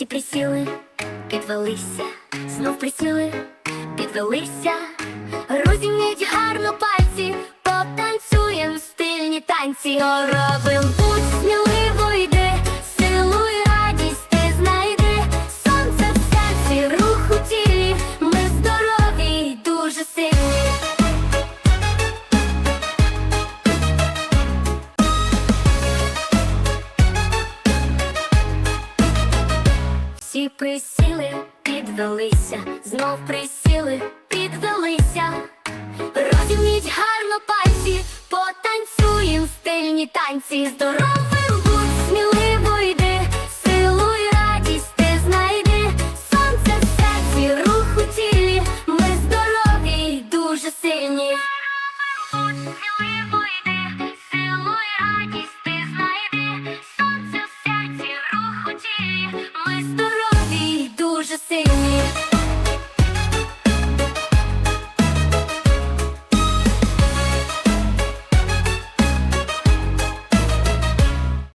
Всі присіли, підвелися, знов присіли, підвелися, розімніть гарно пальці, потанцюєм стильні танці, О, робим Всі присіли, підвелися, знов присіли, підвелися, розімніть гарно пальці, потанцюєм стильні танці, здоровим будь сміливо йди, силу і радість ти знайди, сонце в серці, рух у тілі, ми здорові дуже сильні. Ми